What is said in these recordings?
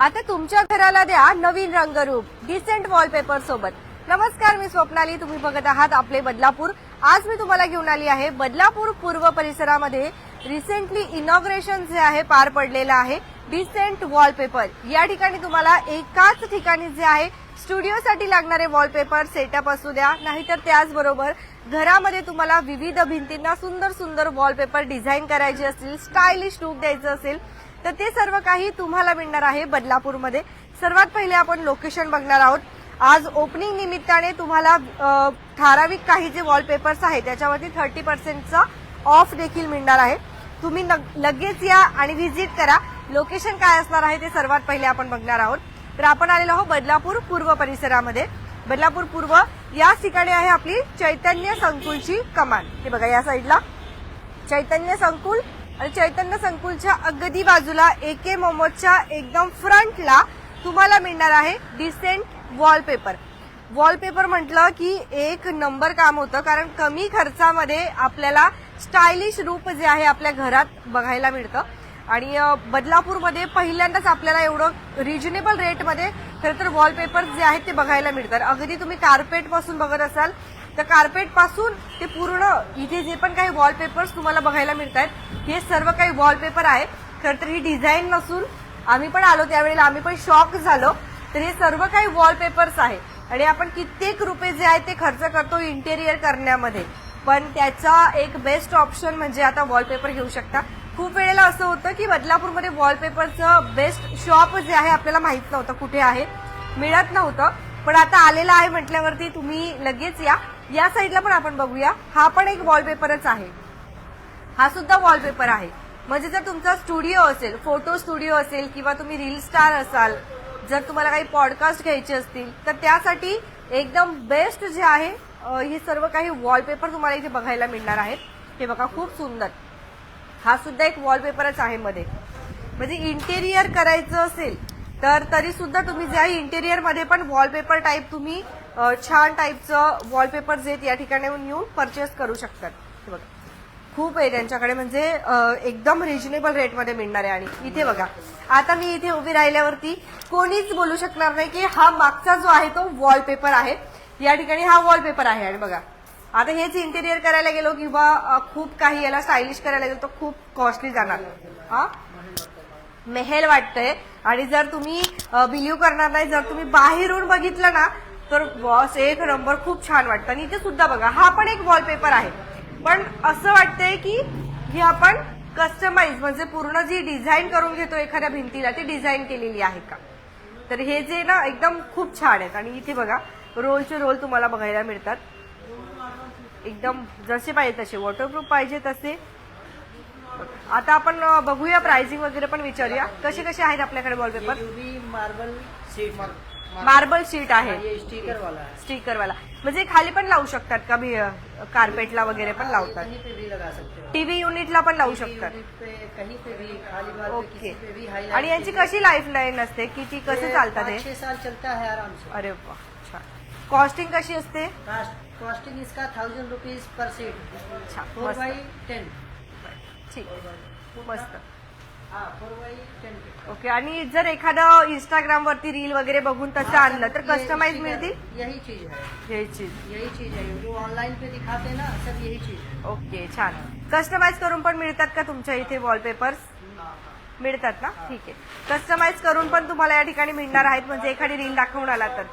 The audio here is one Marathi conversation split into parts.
आता तुमच्या घराला द्या नवीन रंगरूप डिसेंट वॉलपेपर सोबत. नमस्कार मी स्वप्नाली. तुम्ही बघत आहात आपले बदलापूर. आज मी तुम्हाला घेऊन आली आहे बदलापूर पूर्व परिसरामध्ये रिसेंटली इनॉग्रेशन जे आहे पार पडलेलं आहे. डिसेंट वॉलपेपर या ठिकाणी तुम्हाला एकाच ठिकाणी जे आहे स्टुडिओसाठी लागणारे वॉलपेपर सेटअप असू द्या नाहीतर त्याचबरोबर घरामध्ये तुम्हाला विविध भिंतींना सुंदर सुंदर वॉलपेपर डिझाईन करायचे असतील स्टायलिश लुक द्यायचं असेल तर ते सर्व काही तुम्हाला मिळणार आहे बदलापूरमध्ये. सर्वात पहिले आपण लोकेशन बघणार आहोत. आज ओपनिंग निमित्ताने तुम्हाला ठराविक काही जे वॉलपेपर्स आहेत त्याच्यावरती थर्टी पर्सेंटचा ऑफ देखील मिळणार आहे. तुम्ही लगेच या आणि व्हिजिट करा. लोकेशन काय असणार आहे ते सर्वात पहिले आपण बघणार आहोत. तर आपण आलेलो आहोत बदलापूर पूर्व परिसरामध्ये. बदलापूर पूर्व याच ठिकाणी आहे आपली चैतन्य संकुलची कमान. हे बघा या साईडला चैतन्य संकुल आणि चैतन्य संकुलच्या अगदी बाजूला ए के मोमोजच्या एकदम फ्रंटला तुम्हाला मिळणार आहे डिसेंट वॉलपेपर वॉलपेपर म्हटलं की एक नंबर काम होतं कारण कमी खर्चामध्ये आपल्याला स्टायलिश रूप जे आहे आपल्या घरात बघायला मिळतं. आणि बदलापूरमध्ये पहिल्यांदाच आपल्याला एवढं रिजनेबल रेटमध्ये खरं तर वॉलपेपर जे आहेत ते बघायला मिळतात. अगदी तुम्ही कार्पेटपासून बघत असाल तर कार्पेटपासून ते पूर्ण इथे जे पण काही वॉलपेपर्स तुम्हाला बघायला मिळत आहेत हे सर्व काही वॉलपेपर आहे खरं तर ही डिझाईन नसून आम्ही पण आलो त्यावेळेला आम्ही पण शॉक झालो. तर हे सर्व काही वॉलपेपर्स आहे आणि आपण कित्येक रुपये जे आहे ते खर्च करतो इंटेरियर करण्यामध्ये. पण त्याचा एक बेस्ट ऑप्शन म्हणजे आता वॉलपेपर घेऊ शकता. खूप वेळेला असं होतं की बदलापूरमध्ये वॉलपेपरचं बेस्ट शॉप जे आहे आपल्याला माहीत नव्हतं कुठे आहे. मिळत नव्हतं. पण आता आलेलं आहे म्हटल्यावरती तुम्ही लगेच या. या साईडला पण आपण बघूया. हा पण एक वॉलपेपरच आहे. हा सुद्धा वॉलपेपर आहे. म्हणजे जर तुमचा स्टुडिओ असेल फोटो स्टुडिओ असेल किंवा तुम्ही रील स्टार असाल जर तुम्हाला काही पॉडकास्ट घ्यायचे असतील तर त्यासाठी एकदम बेस्ट जे आहे हे सर्व काही वॉलपेपर तुम्हाला इथे बघायला मिळणार आहेत. हे बघा खूप सुंदर. हा सुद्धा एक वॉलपेपरच आहे मध्ये. म्हणजे इंटेरियर करायचं असेल तर तरी सुद्धा तुम्ही जे आहे इंटेरियरमध्ये पण वॉलपेपर टाईप तुम्ही छान टाईपचं वॉलपेपर जे आहेत या ठिकाणी येऊन परचेस करू शकतात. हे बघा. खूप आहे त्यांच्याकडे. म्हणजे एकदम रिजनेबल रेटमध्ये मिळणार आहे. आणि इथे बघा. आता मी इथे उभी राहिल्यावरती कोणीच बोलू शकणार नाही की हा मागचा जो आहे तो वॉलपेपर आहे. या ठिकाणी हा वॉलपेपर आहे. आणि बघा. आता हेच इंटेरियर करायला गेलो किंवा खूप काही याला स्टायलिश करायला गेलो तर खूप कॉस्टली जाणार. हा? मेहेल वाटतंय. आणि जर तुम्ही बिलीव्ह करणार नाही जर तुम्ही बाहेरून बघितलं ना तर बॉस एक नंबर खूप छान वाटतं. आणि इथे सुद्धा बघा हा पण एक वॉलपेपर आहे. पण असं वाटतंय की हे आपण कस्टमाइज म्हणजे पूर्ण जी डिझाईन करून घेतो एखाद्या भिंतीला ती डिझाईन केलेली आहे का? तर हे जे ना एकदम खूप छान आहेत. आणि इथे बघा रोलचे रोल तुम्हाला बघायला मिळतात. एकदम जसे पाहिजे तसे. वॉटरप्रूफ पाहिजे तसे. आता आपण बघूया प्राइसिंग वगैरे पण विचारूया. कसे कसे आहेत आपल्याकडे wallpaper UV marble marble sheet आहे. स्टिकर वाला है स्टिकर वाला म्हणजे खाली पण लावू शकतात का? मी कार्पेटला वगैरे पण लावतात. कहीं पे भी लगा सकते हो. टीव्ही युनिटला पण लावू शकतात. यूनिट पे कहीं पे भी खाली बार पे ओके. किसी पे भी हाईलाइट आणि यांची कशी लाईफ लाईन असते? किती कसे चालतात हे? छह साल चलता है आराम से. अरे वा छान. कॉस्टिंग कशी असते? कास्ट कॉस्टिंग इसका थाउजेंड रुपीज पर सीट अच्छा फोर बाई मस्त टेन ठीक. मस्त. ओके आणि जर एखादं इंस्टाग्राम वरती रील वगैरे बघून तसं आणलं तर कस्टमाइज मिळतील? यही चीज है हे चीज. यही चीज है जो ऑनलाइन पे दिखाते ना सब यही चीज है ओके छान. कस्टमाइज करून पण मिळतात का तुमच्या इथे वॉलपेपर्स मिळतात ना? ठीक आहे. कस्टमाइज करून पण तुम्हाला या ठिकाणी मिळणार आहेत. म्हणजे एखादी रील दाखवून आला तर.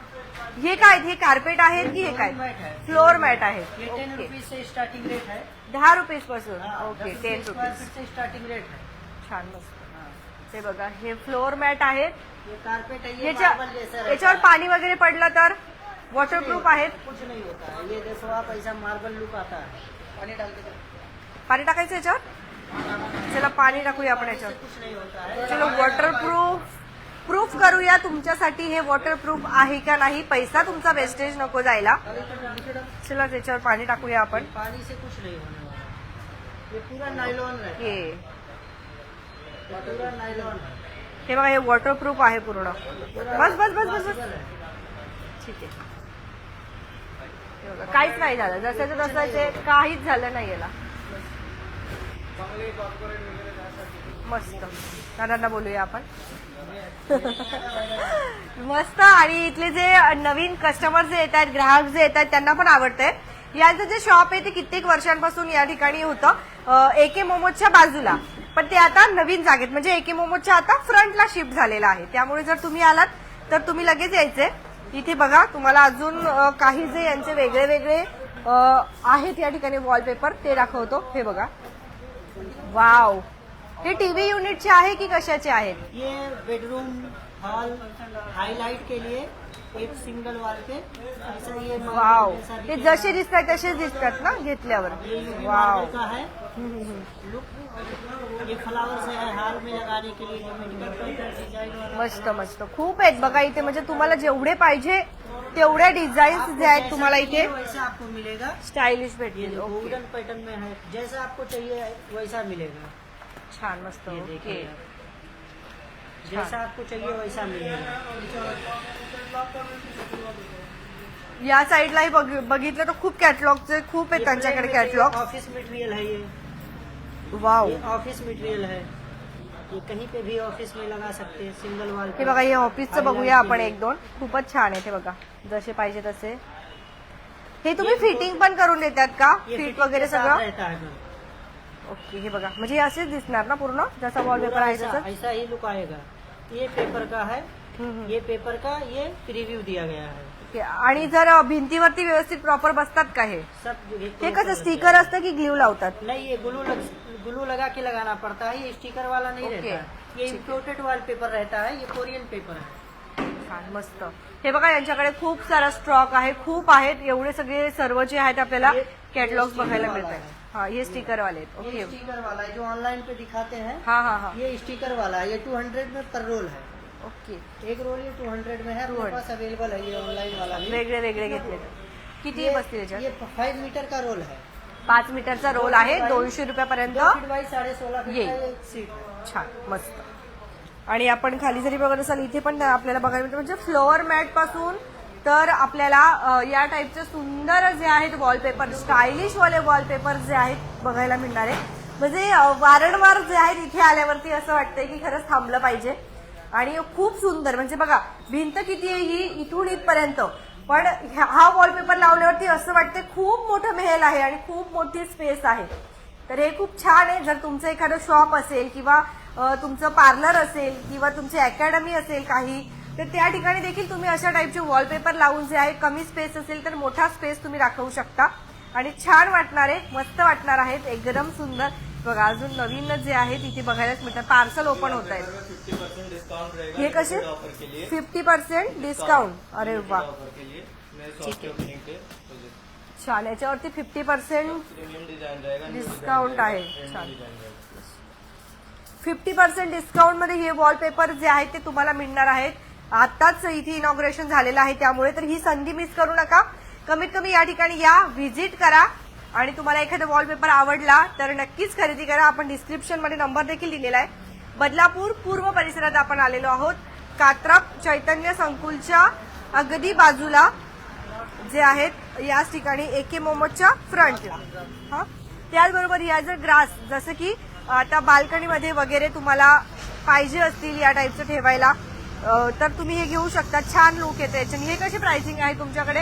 हे काय हे कार्पेट आहेत की हे काय? फ्लोअर मॅट आहे. ओके स्टार्टिंग रेट दहा रुपीजपासून okay ten rupees starting rate है छान मस्त हाँ। हे बघा हे फ्लोअर मॅट आहेत. कारपेट है ये याच्या याच्यावर। पाणी वगैरे पडलं तर वॉटरप्रूफ आहेत. कुछ नहीं होता. है ये देखो आप ऐसा मार्बल लुक आता है पानी। पाणी टाकायचं याच्यावर? चला पानी टाकूया आपण याच्यावर. कुछ नहीं होता. है चलो वॉटरप्रूफ प्रूफ करूया तुमच्यासाठी हे वॉटरप्रूफ आहे का नाही. पैसा तुमचा वेस्टेज नको जायला. तो चला त्याच्यावर पाणी टाकूया आपण. पानी से कुछ नहीं होने वाला ये पूरा नाइलॉन है हे. हे बघा हे वॉटरप्रूफ आहे पूर्ण. बस बस बस बस बस. ठीक आहे. काहीच नाही झालं. जसं तसं ते काहीच झालं नाही याला. मस्त. दादांना बोलूया आपण. मस्त. आणि इथले जे नवीन कस्टमर जे येत आहेत ग्राहक जे येत आहेत त्यांना पण आवडतंय. यांचं जे शॉप आहे ते कित्येक वर्षांपासून या ठिकाणी होतं एके मोमोजच्या बाजूला. पण ते आता नवीन जागेत म्हणजे एके मोमोजच्या आता फ्रंटला शिफ्ट झालेला आहे. त्यामुळे जर तुम्ही आलात तर तुम्ही लगेच यायचे. इथे बघा तुम्हाला अजून काही जे यांचे वेगळे वेगळे आहेत या ठिकाणी वॉलपेपर ते दाखवतो. हे बघा. वाव. हे टीव्ही युनिटचे आहे की कशाचे आहेत? ये बेडरूम हॉल हाईलाइट के लिए एक सिंगल marble वाव. ते। जसे दिसतात तसेच दिसतात ना घेतल्यावर. ये UV वाव. marble का है लुक ये फ्लावर्स है हाल में लगाने के लिए जो मेडिकल पैटर्न डिजाइन वाला मस्त मस्त. खूप आहेत बघा इथे. म्हणजे तुम्हाला जेवढे पाहिजे तेवढ्या डिझाईन्स जे आहेत तुम्हाला इथे चाहिए वैसा आपको मिलेगा. स्टायलिश ये भेटतील. ओके गोल्डन पैटर्न में है. जैसा आपको चाहिए वैसा मिलेगा. छान मस्त. ये ओके देखिए. आप। जैसा आपको चाहिए वैसा मिलेगा। या साईडलाही बघ- बघितलं तर खूप कॅटलॉगचे खूप आहेत त्यांच्याकडे कॅटलॉग ऑफिस मटेरियल है ये। वाव ऑफिस मटेरियल है। ये कहीं पे भी ऑफिस में लगा सकते हैं सिंगल वॉल हे बघा हे ऑफिसचं बघूया आपण एक दोन. खूपच छान आहे ते बघा. जसे पाहिजे तसे. हे तुम्ही फिटिंग पण करून देतात का? फिट वगैरे सगळं। ओके हे बघा. म्हणजे असेच दिसणार ना पूर्ण? जसा वॉलपेपर पूरा आहे तसं ऐसा ही लुक आएगा। ये पेपर का है. ये पेपर का ये प्रीव्यू दिया गया है. ओके. आणि जर भिंतीवरती व्यवस्थित प्रॉपर बसतात का हे? सब हे कसं कर स्टिकर असतं की ग्ल्यू लावतात। नहीं ये ग्लू लग ग्लू लगा के लगाना पड़ता है ये स्टिकर वाला नहीं ओके। रहता. ये इम्पोर्टेड वॉल पेपर रहता है ये कोरियन पेपर है. छान मस्त. हे बघा यांच्याकडे खूप सारा स्टॉक आहे खूप आहेत. एवढे सगळे सर्व जे आहेत आपल्याला कॅटलॉग हे बघायला sticker मिळत वाला आहेत हा हे स्टिकर वाले आहेत ये ओके स्टिकर वाला है जो ऑनलाइन पे दिखाते हैं। हा हा हा। ये स्टिकर वाला है ये 200 में पर रोल है। ओके एक रोल ये 200 में है 200 पास अवेलेबल है ये ऑनलाइन वाला। वेगळे वेगळे घेतले किती ये बसतील याच्यात? ये फाइव मीटर का रोल है। पाच मीटरचा रोल आहे दोनशे रुपयापर्यंत दो फीट बाई साढ़े सोलह फीट ये। का ये सीट है छान मस्त. आणि आपण खाली जरी बघत असाल इथे पण आपल्याला बघायला मिळतं. म्हणजे फ्लोअर मॅटपासून तर आपल्याला या टाईपचे सुंदर जे आहेत वॉलपेपर स्टायलिश वाले वॉलपेपर जे आहेत बघायला मिळणार आहे. म्हणजे वारंवार जे आहेत इथे आल्यावरती असं वाटतंय की खरंच थांबलं पाहिजे. आणि खूप सुंदर म्हणजे बघा भिंत किती आहे ही इथून इथपर्यंत. पण ह्या- हा वॉलपेपर लावल्यावरती असं वाटतं खूप मोठं मेहेल आहे आणि खूप मोठी स्पेस आहे. तर हे खूप छान आहे. जर तुमचं एखादं शॉप असेल किंवा तुमचं पार्लर असेल किंवा तुमची अकॅडमी असेल काही तर त्या ठिकाणी देखील तुम्ही अशा टाईपचे वॉलपेपर लावून जे आहे कमी स्पेस असेल तर मोठा स्पेस तुम्ही राखवू शकता. आणि छान वाटणार आहे मस्त वाटणार आहेत एकदम सुंदर. बघा अजून नवीन जे आहे तिथे बघायलाच मिळतात. पार्सल ओपन होत आहेत. हे कसे? फिफ्टी पर्सेंट डिस्काउंट अरे वा. ठीक आहे. छान. याच्यावरती फिफ्टी पर्सेंट डिस्काउंट आहे. छान. फिफ्टी पर्सेंट डिस्काउंटमध्ये हे वॉलपेपर जे आहेत ते तुम्हाला मिळणार आहेत. आताच इथे इनॉग्रेशन झालेलं आहे त्यामुळे तर ही संधी मिस करू नका. कमीत कमी या ठिकाणी या व्हिजिट करा. आणि तुम्हाला एखादा वॉलपेपर आवडला तर नक्कीच खरेदी करा. आपण डिस्क्रिप्शनमध्ये नंबर देखील दिलेला आहे. बदलापूर पूर्व परिसरात आपण आलेलो आहोत. कात्राप चैतन्य संकुलच्या अगदी बाजूला जे आहेत याच ठिकाणी एके मोमोच्या फ्रंटला हा? त्याचबरोबर या जर ग्रास जसं की आता बाल्कनीमध्ये वगैरे तुम्हाला पाहिजे असतील या टाईपचं ठेवायला तर तुम्ही हे घेऊ शकता. छान लुक येते याच्याने हे कशी प्राइसिंग आहे तुमच्याकडे?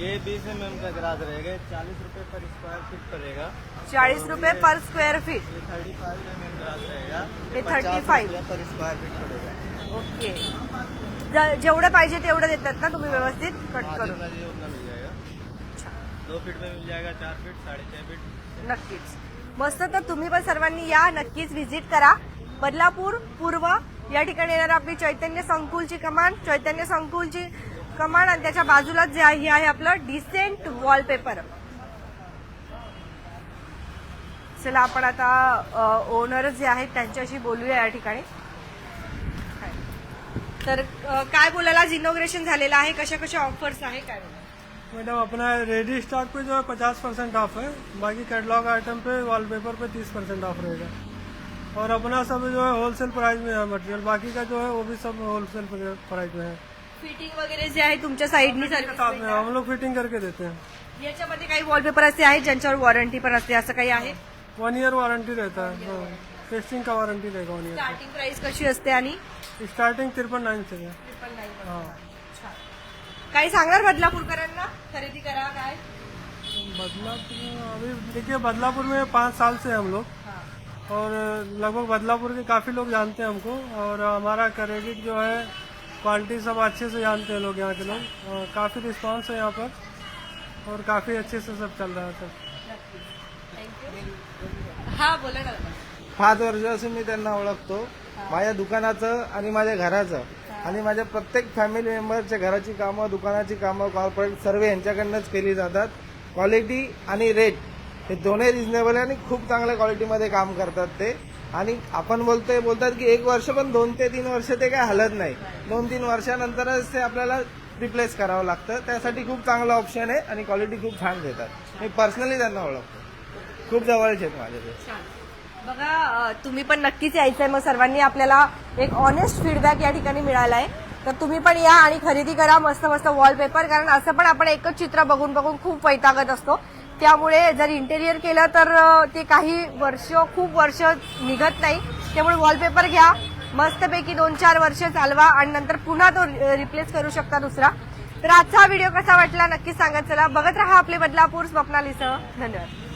ये बीस एम एम का ग्रास रहेगा. चालीस रुपए पर स्क्वायर फीट पड़ेगा चाळीस रुपये पर स्क्वेअर फीट ये thirty five M M grass रहेगा ये 50 35 रुपया पर स्क्वायर फीट पड़ेगा ओके. ज- जेवढं पाहिजे तेवढं देतात ना तुम्ही व्यवस्थित? कट हाँ, करून. जितना चाहिए उतना मिल जाएगा. दो फीट में मिल जाएगा चार फीट साढ़े छह फीट नक्कीच. मस्त. तर तुम्ही पण सर्वांनी या. नक्कीच व्हिजिट करा. बदलापूर पूर्व या ठिकाणी येणार आपली चैतन्य संकुलची कमान. चैतन्य संकुलची कमान आणि त्याच्या बाजूलाच जे आहे हे आहे आपलं डिसेंट वॉलपेपर चला आपण आता ओनर जे आहेत त्यांच्याशी बोलूया या ठिकाणी. तर काय बोलायला आज झालेलं आहे? कशा कशा ऑफर्स आहे? काय मैडम अपना रेडी स्टॉक पे जो है पचास परसेंट ऑफ है बाकी कैटलॉग आइटम पे वॉलपेपर पे तीस परसेंट ऑफ रहेगा. और अपना सब जो है होलसेल प्राइस में है मटेरियल बाकी का जो है वो भी सब होलसेल प्राइस में है। फिटिंग वगैरे जे आहे तुमच्या साईडनी साथ में हम लोग फिटिंग करके देते हैं। याच्यामध्ये काही वॉलपेपर असे आहेत ज्यांच्यावर वॉरंटी पण असते असं काही आहे? वन ईयर वारंटी रहता है। टेस्टिंग का वारंटी रहेगा वन ईयर स्टार्टिंग प्राइस कशी असते आणि? स्टार्टिंग तिरपन नाइन से है। हाँ। काही सांगणार बदलापूरकरांना? खरेदी करा काय? बदलापुर अभी देखिए बदलापुर में पाँच साल से हम लोग। और लगभग बदलापुर के काफ़ी लोग जानते हैं हमको और हमारा क्रेडिट जो है क्वालिटी सब अच्छे से जानते हैं लोग यहाँ के लोग। और काफ़ी रिस्पांस है यहाँ पर और काफ़ी अच्छे से सब चल रहा है सब। हा बोला ना। पाच वर्षापासून मी त्यांना ओळखतो माझ्या दुकानाचं आणि माझ्या घराचं. आणि माझ्या प्रत्येक फॅमिली मेंबरच्या घराची कामं दुकानाची कामं कॉर्पोरेट सर्व यांच्याकडनंच केली जातात. क्वालिटी आणि रेट हे दोन्ही रिजनेबल आहे आणि खूप चांगल्या क्वालिटीमध्ये काम करतात ते. आणि आपण बोलतोय बोलतात की एक वर्ष पण दोन ते तीन वर्ष ते काय हलत नाही. दोन तीन वर्षानंतरच ते आपल्याला रिप्लेस करावं लागतं. त्यासाठी खूप चांगलं ऑप्शन आहे आणि क्वालिटी खूप छान देतात. मी पर्सनली त्यांना ओळखतो. खूप जवळचे आहेत माझे ते. बघा तुम्ही पण नक्कीच यायचंय. मग सर्वांनी आपल्याला एक ऑनेस्ट फीडबॅक या ठिकाणी मिळाला आहे तर तुम्ही पण या आणि खरेदी करा. मस्त मस्त वॉलपेपर कारण असं पण आपण एकच चित्र बघून बघून खूप वैतागत असतो. त्यामुळे जर इंटेरियर केलं तर ते काही वर्ष खूप वर्ष निघत नाही. त्यामुळे वॉलपेपर घ्या. मस्तपैकी दोन चार वर्ष चालवा आणि नंतर पुन्हा तो रिप्लेस करू शकता दुसरा. तर आजचा व्हिडिओ कसा वाटला नक्की सांगत चला. बघत राहा आपले बदलापूर स्वप्नालीसह. धन्यवाद.